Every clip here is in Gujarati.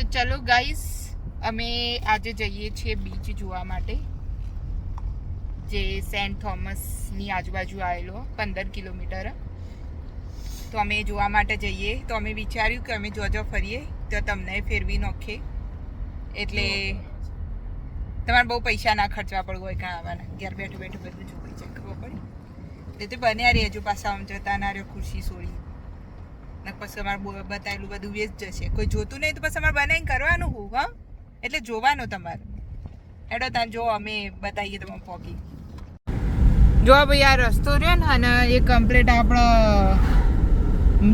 તો ચલો ગાઈસ અમે આજે જઈએ છીએ બીચ જોવા માટે જે સેન્ટ થોમસની આજુબાજુ આવેલો પંદર કિલોમીટર. તો અમે જોવા માટે જઈએ. તો અમે વિચાર્યું કે અમે જો જો ફરીએ તો તમને ફેરવી નોખે. એટલે તમારે બહુ પૈસા ના ખર્ચવા પડવું હોય કાં આવવાના ઘેર બેઠું બેઠું બધું જોવાઈ જાય ખબર પડી? તે તો બન્યા રહેજો પાછા આમ જતા ના રહ્યો ખુરશી છોડી ને પછી અમારે બતાવેલું બધું વેસ્ટ જશે. કોઈ જોતું નહીં તો પછી અમારે બનાવીને કરવાનું હું, હા? એટલે જોવાનું તમારે. એડો ત્યાં જો, અમે બતાવીએ તમે પોકી. જો ભાઈ આ રસ્તો રહ્યો ને, અને એ કમ્પ્લીટ આપણો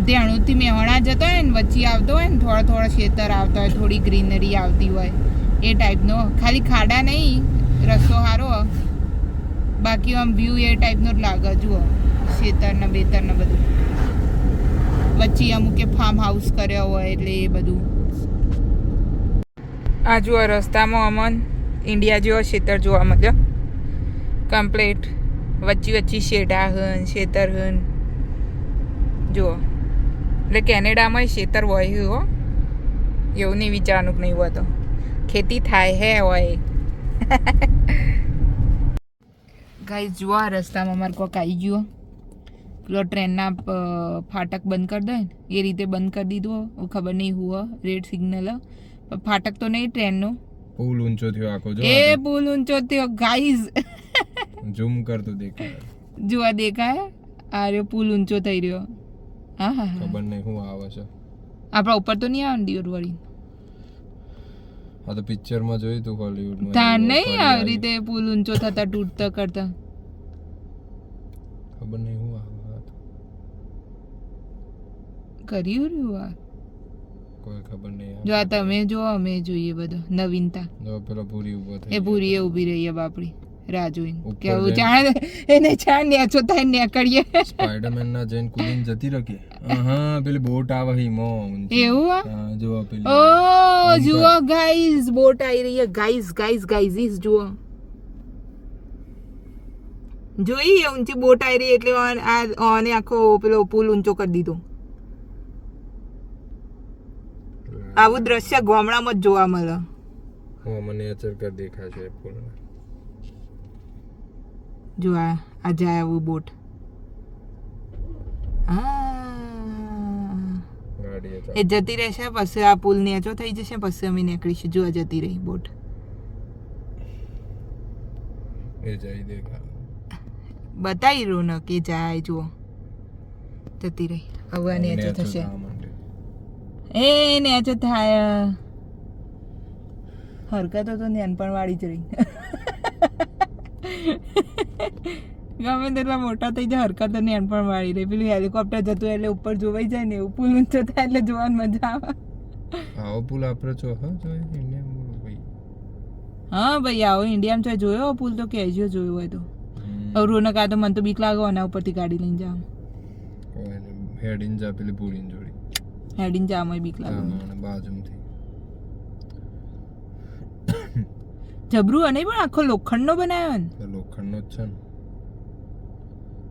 ધ્યાણુથી મેહણા જતો હોય ને, વચ્ચે આવતો હોય ને, થોડા થોડા ખેતર આવતા હોય, થોડી ગ્રીનરી આવતી હોય, એ ટાઈપનો ખાલી ખાડા નહીં, રસ્તો સારો. બાકી આમ વ્યૂ એ ટાઈપનો જ લાગે, જુઓ. ખેતર ને બધું. વચ્ચે અમુકે ફાર્મ હાઉસ કર્યા હોય એટલે એ બધું. આ જુઓ રસ્તામાં અમન ઇન્ડિયા જેવો ખેતર જોવા મળ્યો. કમ્પ્લેટ વચ્ચે વચ્ચે શેઢા હન, શેતર હન. જુઓ. એટલે કેનેડામાં શેતર હોય હો. એવું નહીં વિચારવાનું નહીં હોતો ખેતી થાય હે હોય ગાઈ જુઓ રસ્તામાં અમારે કોક આવી ગયો. પેલો ટ્રેનના ફાટક બંધ કરી દે. ને એ રીતે બંધ કરી દીધો હવે ખબર નહીં હુઆ રેડ સિગ્નલ ફાટક તો નહીં ટ્રેનનો. પુલ ઊંચો થયો આખો જો એ પુલ ઊંચો થયો ગાઈઝ ઝૂમ કરતો દેખાય. જોવા દેખાય? આ પુલ ઊંચો થઈ રહ્યો. હા હા ખબર નહીં હું આવે છે. આપણા ઉપર તો નહીં આવે ડિયોર વળી? આ તો પિક્ચરમાં જોયું તું હોલીવુડમાં. નહીં આવી આવી. રીતે પુલ ઊંચો થતા તૂટતા કરતા? ખબર નહીં શું આવે આ તો. કર્યું રહ્યું આ કોઈ ખબર નહીં જો આ તમે જો અમે જોઈએ બધો. નવીનતા. જો પેલો ભૂરી ઊભો થઈ એ પૂરીએ ઊભી રહી બાપડી. રાહ જોઈને. કે હું. જાણે એને જાણ નેચો થાય નીકળીએ સ્પાઈડરમેન ના જઈને કુલીન જતી રકે હા પેલી બોટ આવે હી મો એવું હા જો પેલી ઓ જુઓ ગાઈઝ બોટ આવી રહી છે. ગાઈઝ ગાઈઝ ગાઈઝ જુઓ. જોઈ ઊંચી બોટ આવી રહી એટલે ઓન- આ ઓને આખો પેલો પુલ ઊંચો કરી દીધો. આવું દ્રશ્ય ગામડામાં જ જોવા મળે. હા મને અચર કર દેખાય છે ફૂલ જો આ આ જાય આવું બોટ. એ જતી રહેશે પછી આ પુલ નેચો થઈ જશે પછી અમે નીકળીશું. જો જતી રહી બોટ. એ જઈ દેખા બતાવી રહ્યો ને કે જાય જુઓ. જતી રહી. હવે આ નેચો થશે. થવા જો થાય હરકતો તો નેનપણવાળી જ રહી. ગમે તેટલા મોટા થઈ જાય હરકતો નાનપણ વાળી રહી. પેલું હેલિકોપ્ટર જતું એટલે ઉપર જોવાઈ જાય ને એવું પુલ ઊંચો થાય એટલે જોવાની મજા આવે. આવો પુલ આપણે છો હા ભાઈ. હા ભાઈ આવો ઇન્ડિયામાં તો જોયો પુલ તો કહેજો જોયો હોય તો. હવે રોનક આ તો મને તો બીક લાગે આના ઉપરથી ગાડી લઈને જામ હેડ ઇન જા પેલી પૂરીની જોડી. હેડીને જામ બીક લાગે બાજુમાંથી. જબરું અને પણ આખો લોખંડનો બનાવ્યો ને? લોખંડનો જ છે ને.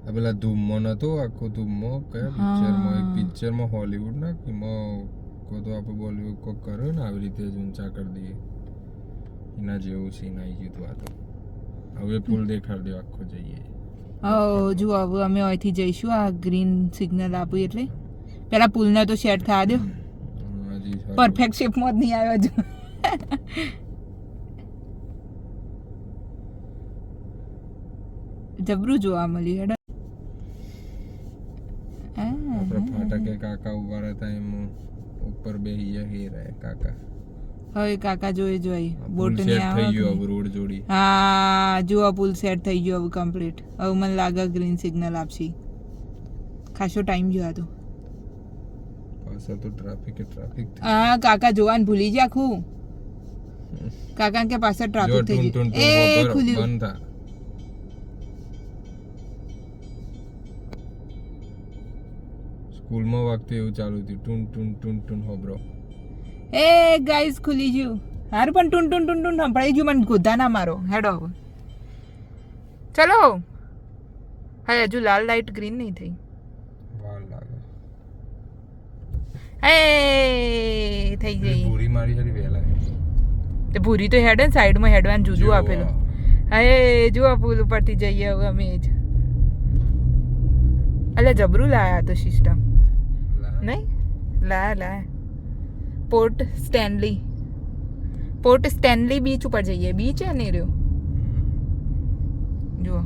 આ પેલા ધૂમમાં નતો આખો ધૂમમાં કયા પિક્ચરમાં એક પિક્ચરમાં હોલીવુડ ના એમાં કો તો આપણે બોલીવુડ કોઈ કર્યો ને આવી રીતે જ ઊંચા કરી દઈએ. એના જેવું સીન આવી ગયું હતું આ તો. હવે પુલ દેખાડી દો આખો જઈએ. ઓ જુઓ હવે અમે અહીંથી જઈશું આ ગ્રીન સિગ્નલ આપ્યું એટલે. પેલા પુલને તો સેટ થવા દો. પરફેક્ટ શેપમાં જ નહીં આવ્યો હજુ જબરું જોવા મળ્યું હેડ. ફાટકે કાકા ઊભા રહેતા એમ ઉપર બે ગયા હે રહે કાકા. હવે કાકા જોઈ જોઈ. બોટની થઈ આવે ગયો હવે રોડ જોડી. હા જુઓ પુલ સેટ થઈ ગયો હવે કમ્પ્લીટ હવે મને લાગે ગ્રીન સિગ્નલ આપશે. ખાસો ટાઈમ જોવા તો. પાછળ તો ટ્રાફિક ટ્રાફિક હા કાકા જોવાન ભૂલી ગયા આખું કાકા કે પાછળ ટ્રાફિક થઈ ગયું. એ ખુલ્યું. બંધ સ્કૂલમાં વખતે એવું ચાલુ થયું. ટૂન ટુન ટુન ટુન હોબરો એ ગાઈસ ખુલી ગયું. હાર પણ ટુન ટુન ટુન ટુન સંભળાઈ ગયું મને. ગોધા ના મારો. હેડો ચલો. હા હજુ લાલ લાઈટ ગ્રીન નહીં થઈ વાર લાગે એ થઈ ગઈ. પૂરી મારી હારી હારી તે ભૂરી તો હેડ ને સાઈડમાં હેડવાન જુદું આપેલું. હે જો આ પુલ ઉપરથી જઈએ હવે અમે જ. અલે જબરું લાયા તો સિસ્ટમ નહીં? લા લા port Stanley port Stanley beach ઉપર જઈએ. બીચ છે ને રહ્યો? જુઓ.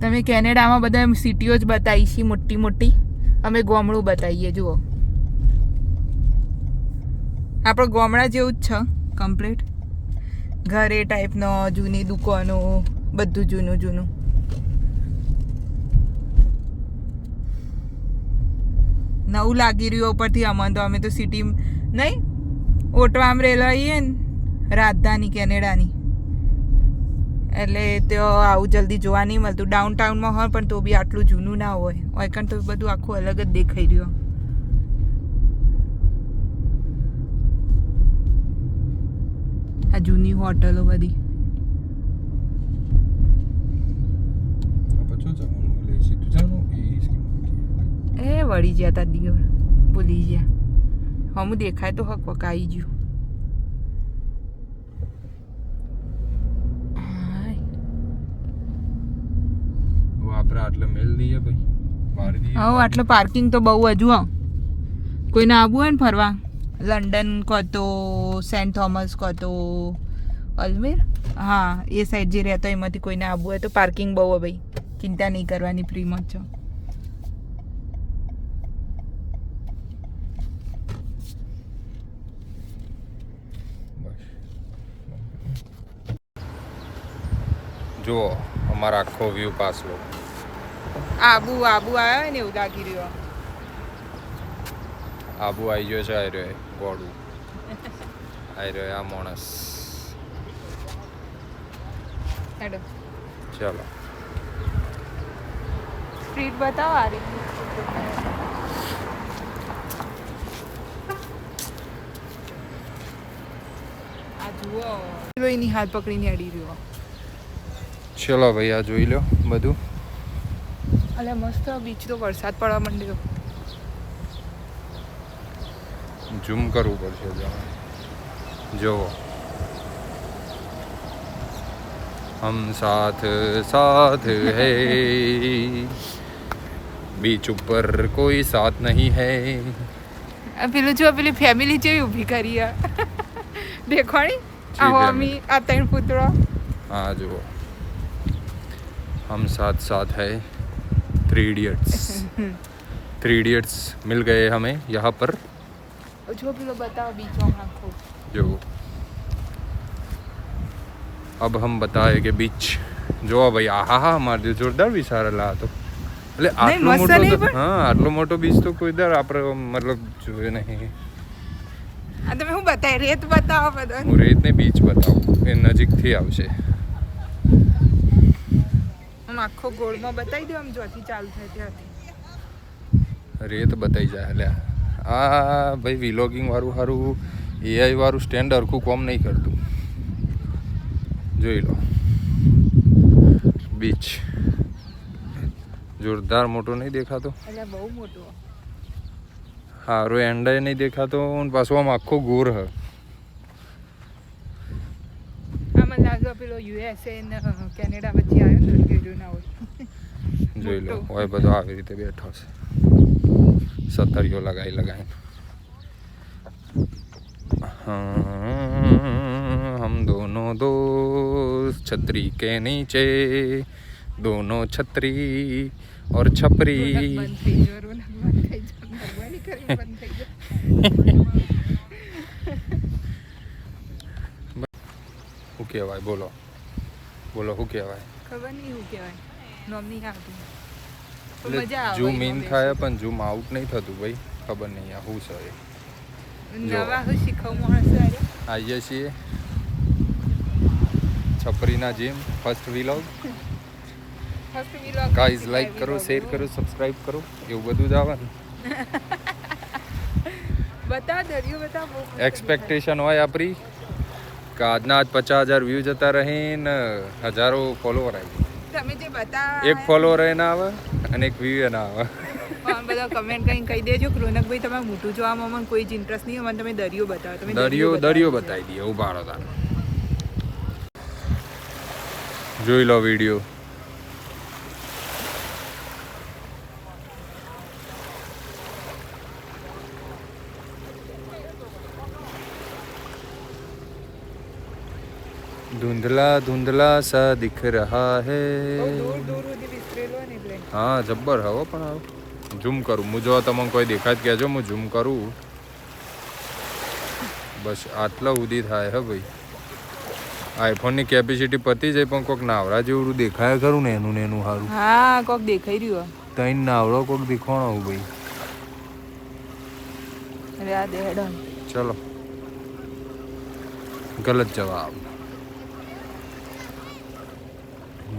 તમે કેનેડામાં બધા સિટીઓ જ બતાવી છીએ મોટી મોટી. અમે ગોમડું બતાવીએ, જુઓ. આપણે ગોમડા જેવું જ છે કમ્પ્લીટ ઘરે ટાઈપનો જૂની દુકાનો, બધું જૂનું જૂનું. નવું લાગી રહ્યું ઉપરથી, અમને તો અમે તો સિટી નહીં? ઓટવામ રેલો આવીએ ને, રાજધાની કેનેડાની. એટલે તો આવું જલ્દી જોવા નહીં મળતું. ડાઉન ટાઉનમાં હોય પણ તો બી આટલું જૂનું ના હોય. ઓયકન તો બધું આખું અલગ જ દેખાઈ રહ્યું. આ જૂની હોટલો બધી. એ વળી ગયા તા દિયો ભૂલી ગયા. હમું દેખાય તો હક વકાઈ ગયું હાય. આટલે મેલ દઈએ ભાઈ. મારી દઈએ હવે આટલું પાર્કિંગ તો બહુ હજુ હો. કોઈને આવવું હોય ને ફરવા? લંડન કહો તો સેન્ટ થોમસ કહો તો અજમેર? હા એ સાઈડ જે રહેતો એમાંથી કોઈને આવવું હોય તો પાર્કિંગ બહુ હોય ભાઈ. ચિંતા નહીં કરવાની ફ્રીમાં છો. જુઓ અમારા આખો વ્યૂ પાસ લો આબુ આબુ આવ્યો હોય ને એવું લાગી રહ્યો આબુ આવી ગયો છે આઈ રહ્યો ગોળું. આઈ રહ્યો આ માણસ. ચાલો. સ્ટ્રીટ બતાવો આ રીતની. આ જુઓ. એની હાથ પકડીને અડી રહ્યો. ચલો ભાઈ આ જોઈ લો બધું. અલે મસ્ત બીચ તો વરસાદ પડવા માંડ્યો. ઝૂમ કરવું પડશે જોવો હમ સાથ સાથ હે. બીચ ઉપર કોઈ સાથ નહીં હે. પેલું જો પેલી ફેમિલી જેવી ઊભી કરી આ. દેખાણી આવો અમી આ ત્રણ પુત્રો. હા જુઓ. હમ સાથ સાથ હૈ. थ्री इडियट्स थ्री इडियट्स मिल गए हमें यहाँ पर જો પેલો બતાવો બીચમાં આખો जो अब हम बताए કે બીચ જો ભાઈ આહા હા મારે જો જોરદાર વિચારેલા હતો એટલે આટલો મસ્ત મોટો નહીં તો- પણ? હા આટલો મોટો બીચ તો કોઈ દર આપણે મતલબ જોયો નહીં આ તમે હું બતાવી રેત બતાવો બધા હું રેતને બીચ બતાવું એ નજીકથી આવશે આમ આખો ગોળમાં બતાવી દો આમ જોથી ચાલુ થાય ત્યાંથી. રેત બતાવી જાય એટલે આ ભાઈ વિલોગિંગ વાળું સારું એઆઈ વાળું સ્ટેન્ડ હરખું કોમ નહીં કરતું. જોઈ લો. બીચ જોરદાર મોટો નહીં દેખાતો. બહુ મોટો. સારો એન્ડ નહીં દેખાતો પાછો આમ આખો ગોર હ. મને લાગે પેલો યુએસએ ને કેનેડા વચ્ચે આવ્યો ને ગીર્યું ના હોય જોઈ લો મોટો. હોય બધો આવી રીતે બેઠો છે સતરીઓ લગાઈ લગાઈને हाँ, हम दोनों दोस्त छतरी के नीचे दोनों छतरी और રોનક छपरी કહેવાય? બોલો. બોલો શું કહેવાય? ખબર નહીં શું કહેવાય. નોમ નહીં આવતું. ઝૂમ ઇન થાય પણ ઝૂમ આઉટ નહીં થતું ભાઈ. ખબર નહીં આ શું છે એ. આવીએ છીએ. છપરીના gym first vlog first vlog guys like કરો શેર કરો સબસ્ક્રાઇબ કરો. એવું બધું જ આવે બતા દરિયો બતા એક્સપેક્ટેશન હોય આપણી કે આજના આજ પચાસ હજાર વ્યૂ જતા રહીને હજારો ફોલોવર આવી તમે જે બતા એક ફોલોવર એ ના આવે અને એક વ્યૂ એ ના આવે. બધા કમેન્ટ કરીને કહી દેજો રોનકભાઈ તમે મોટું જોવામાં મને કોઈ જ ઇન્ટરેસ્ટ નહીં મને તમે દરિયો બતાવો. તમે દરિયો દરિયો બતાવી. દઈએ ઊભા રહો તાર. જોઈ લો વીડિયો ધૂંધલા ધૂંધલા સા દિખ રહા હે. હા જબ્બર હવો પણ ઝૂમ કરું. હું જો તમે કોઈ દેખાત કહેજો હું ઝૂમ કરું. બસ આટલા ઉદી થાય હે ભાઈ. આઈફોનની કેપેસિટી પતી જાય પણ કોક નાવરા જેવું દેખાય ખરું ને એનું ને એનું સારું હા કોક દેખાઈ રહ્યું તૈન નાવરો કોક દેખાણો ભાઈ. ચલો. ગલત જવાબ.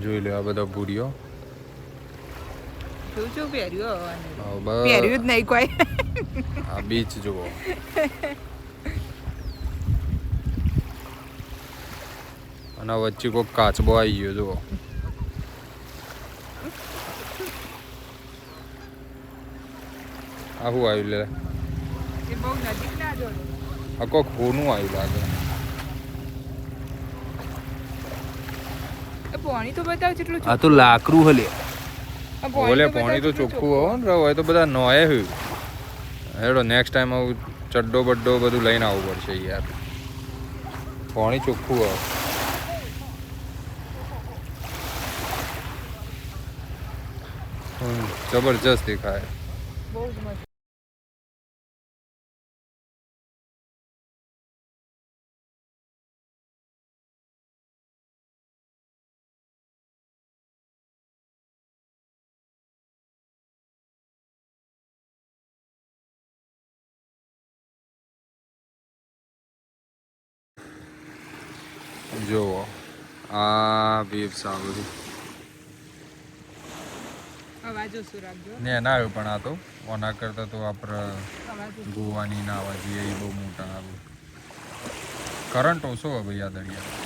જોઈ લો આ બધા ભૂરીઓ. પહેર્યું આ જ નહીં કોઈ. આ બીચ જુઓ. અને વચ્ચે કોઈક કાચબો આવી ગયો જુઓ. આ આવ્યું લે? કોઈક હોનું આવ્યું લાગે. પાણી તો બતાવ જેટલું આ તો લાકડું હલે આ પાણી ઓલે તો ચોખ્ખું હોય ને હોય તો બધા નોય હ્યું હેડો નેક્સ્ટ ટાઈમ આવું ચડ્ડો બડ્ડો બધું લઈને આવવું પડશે યાર. પાણી ચોખ્ખું હોય જબરજસ્ત દેખાય. બહુ જ જુઓ આ આવે અવાજ ને ના આવ્યું પણ આ તો. ઓના કરતા તો આપણે ગોવાની ના નાવા જઈએ એ બહુ મોટા આવે. કરંટ ઓછો ભાઈ આ દરિયા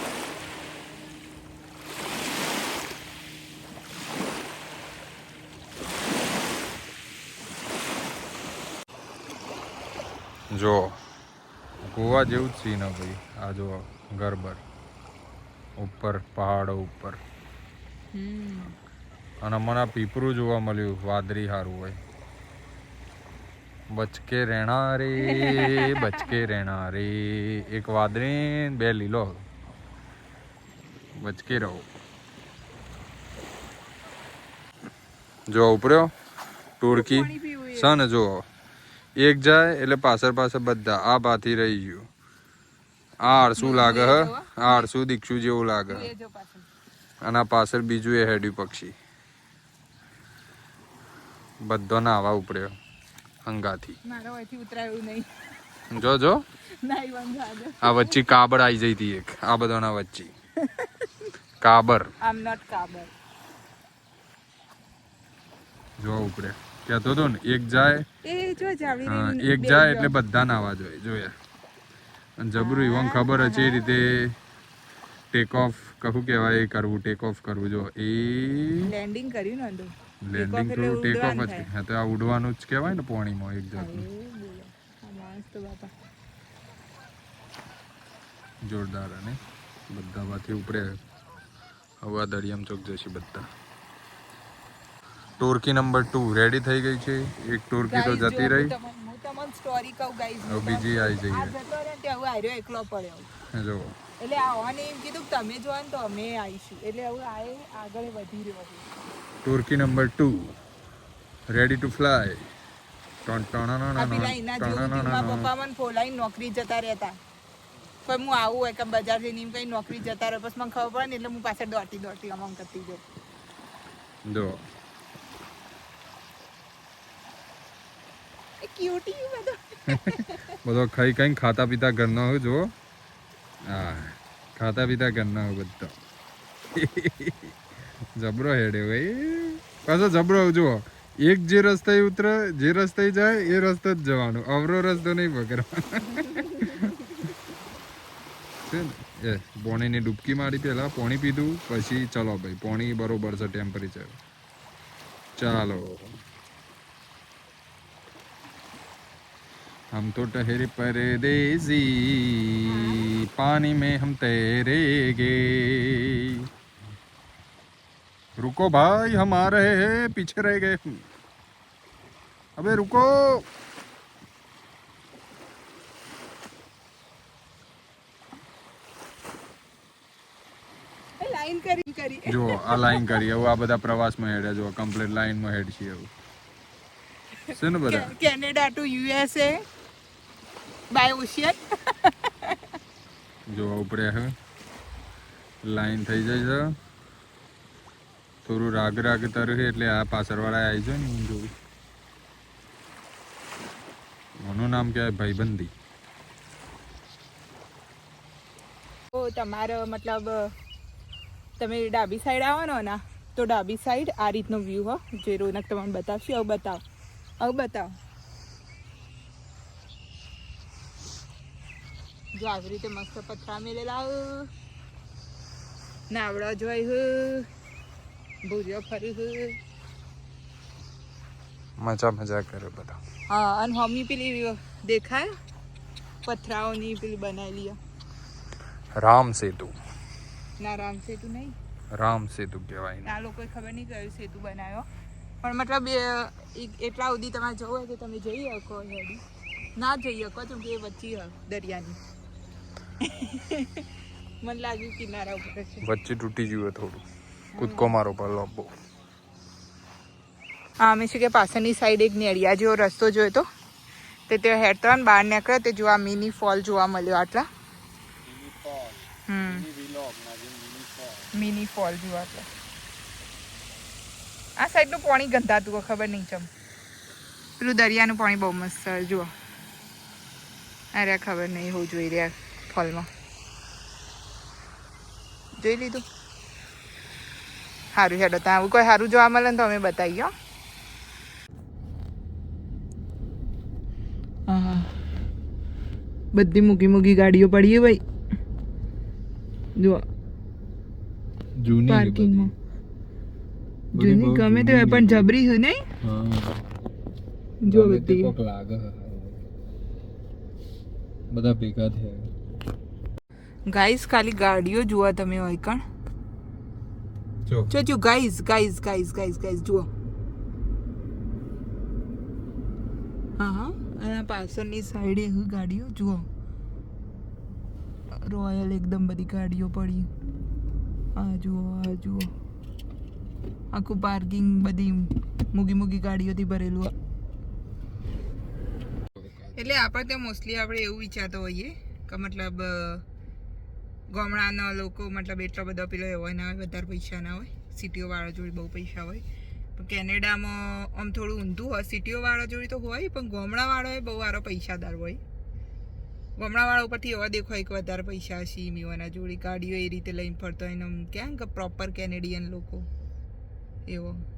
જો ગોવા જેવું જ સીન ભાઈ આ જો ગરબર. ઉપર પહાડો ઉપર. અને મને પીપરું જોવા મળ્યું વાદળી સારું હોય. બચકે રહેણા રે બચકે રહેણા રે. એક વાદળી બે લીલો. બચકે રહો. જો ઉપર્યો ટોળકી. સન જો એક જાય એટલે પાછળ પાછળ બધા આ બાથી રહી ગયું. આ શું લાગે હ? આડ શું દીક્ષુ જેવું લાગે? જો પાછળ. બીજું એ હેડ્યું પક્ષી. બધો નાવા ઉપડ્યો હંગાથી. જો જો. આ વચ્ચે કાબર આવી જઈ હતી એક. આ બધાના વચ્ચે. કાબર. આમ નોટ કાબર. જો ઉપડે કહેતો તો ને એક જાય એ જો જાવડી એક જાય એટલે બધા નાવા જોઈએ. જોયા અને જબરું ઈવન ખબર છે એ રીતે ટેક ઓફ કહું કહેવાય એ કરવું ટેક ઓફ કરવું. જો એ લેન્ડિંગ કર્યું ને લેન્ડિંગ તો ટેક ઓફ જ. હા તો આ ઉડવાનું જ કહેવાય ને પાણીમાં એક જાતનું. જોરદાર અને બધા માંથી ઉપડે હવે આ દરિયામ ચોક જશે બધા. ટોરકી નંબર ટુ રેડી થઈ ગઈ છે? એક ટોરકી તો જતી રહી. સ્ટોરી કહું ગાઈઝ બીજી આવી જઈએ. આ જતો રહે તે હવે આર્યો એકલો પડ્યો. જો એટલે આવવાને એમ કીધું કે તમે જો ને તો અમે આવીશું એટલે હવે આ આગળ વધી રહ્યો છે. ટોરકી નંબર 2 રેડી ટુ ફ્લાય આ પેલા એના જેવું થયું, મારા પપ્પા મને ફોલાઈ નોકરી જતા રહેતા. પણ હું આવું હોય કે બજાર જઈને એમ કઈ નોકરી જતા રહે પછી મને ખબર પડે ને એટલે હું પાછળ દોડતી દોડતી આમ કરતી જાઉં. જો ક્યુટી બધો. બધો ખાઈ ખાઈને ખાતા પીતા ઘરનો હોય જો હા ખાતા પીતા ઘરનો હોય બધો. જબરો હેડે ભાઈ પાછો જબરો, જુઓ. એક જે રસ્તે ઉતરે, જે રસ્તે જાય, એ રસ્તે જ જવાનું. અવરો રસ્તો નહીં પકડવાનો. એ, પોણીની ડૂબકી મારી પહેલાં, પોણી પીધું, પછી ચલો ભાઈ, પોણી બરોબર છે, ટેમ્પરેચર. ચાલો. हम तो ठहरे परदेसी पानी में हम तैरेंगे रुको भाई हम आ रहे हैं पीछे रह गए अबे रुको લાઈન કરી કરી જો આ લાઈન કરી હવે આ બધા પ્રવાસમાં હેડે જો કમ્પ્લીટ લાઈનમાં હેડ છે એવું છે ને બધા Canada two USA by ocean જો ઉપડે હે લાઈન થઈ જાય છે. થોડું રાગ રાગ તર એટલે આ પાછળવાળા આવી જાય ને હું જોઉં. આનું નામ કહેવાય ભાઈબંધી. તમારો મતલબ તમે ડાબી સાઈડ આવવાનો ના તો ડાબી સાઈડ આ રીતનો વ્યૂ હો. જે રોનક તમને બતાવશે. આવું બતાવ. આવું બતાવ. જો આવી રીતે મસ્ત પથરા મેલેલા નાવડો જોઈ હું. ભૂર્યો ફરી હું. મજા મજા કરે બધા. હા અને હમી પેલી દેખાય? પથરાઓની પેલી બનાવેલી રામ સેતુ. ના રામ સેતુ નહીં. રામ સેતુ કહેવાય ને આ લોકોએ ખબર નહીં કયો સેતુ બનાવ્યો. પણ મતલબ એટલા સુધી તમારે જવું હોય તો તમે જઈ શકો હેડી. ના જઈ શકો કેમ કે એ વચ્ચે દરિયાની. મને લાગ્યું કિનારા ઉપર છે. વચ્ચે તૂટી ગયું થોડું. કૂદકો મારો પર બહુ હા અમે શું કે પાછળની સાઈડ એક નેડિયા જેવો રસ્તો જોયો તો. તે તે હેડતા બહાર નીકળ્યો તે જોવા મિની ફોલ જોવા મળ્યો આટલા. હમ. મિની ફોલ જોવા આટલા. આ સાઈડનું પાણી ગંધાતું હોય, ખબર નહીં ચમ. પેલું દરિયાનું પાણી બહુ મસ્ત જુઓ. અરે ખબર નહીં હોવું જોઈ રહ્યા. ફોલમાં જોઈ લીધું? સારું હેડો ત્યાં આવું કોઈ સારું જોવા મળે ને તો અમે બતાવીએ હો. બધી મૂકી મૂકી ગાડીઓ પડી ભાઈ. જુઓ. જૂની પાર્કિંગમાં જૂની ગમે તે હોય પણ જબરી છે નહીં? જો બધી. બધા ભેગા થયા. ગાઈસ ખાલી ગાડીઓ જુઓ તમે હોય કણ. જો. જો guys guys guys guys guys guys જુઓ. હા હા. અને પાછળની સાઈડે એવું ગાડીઓ જુઓ. રોયલ એકદમ બધી ગાડીઓ પડી. આ જુઓ આ જુઓ. આખું પાર્કિંગ બધી મૂગી મૂગી ગાડીઓથી ભરેલું. એટલે આપણે ત્યાં મોસ્ટલી આપણે એવું વિચારતા હોઈએ કે મતલબ ગામડાના લોકો મતલબ એટલો બધો પેલો એવો ના હોય, વધારે પૈસા ના હોય. સિટીઓ વાળા જોડે બહુ પૈસા હોય. કેનેડામાં આમ થોડું ઊંધું હોય સિટીઓ વાળા જોડે તો હોય, પણ ગામડા એ બહુ વારો પૈસાદાર હોય. ગામડા વાળા ઉપરથી એવા દેખાય કે વધારે પૈસા છે મીવાના જોડે. ગાડીઓ એ રીતે લઈને ફરતો હોય ને આમ કેમ કે પ્રોપર કેનેડિયન લોકો. એવો.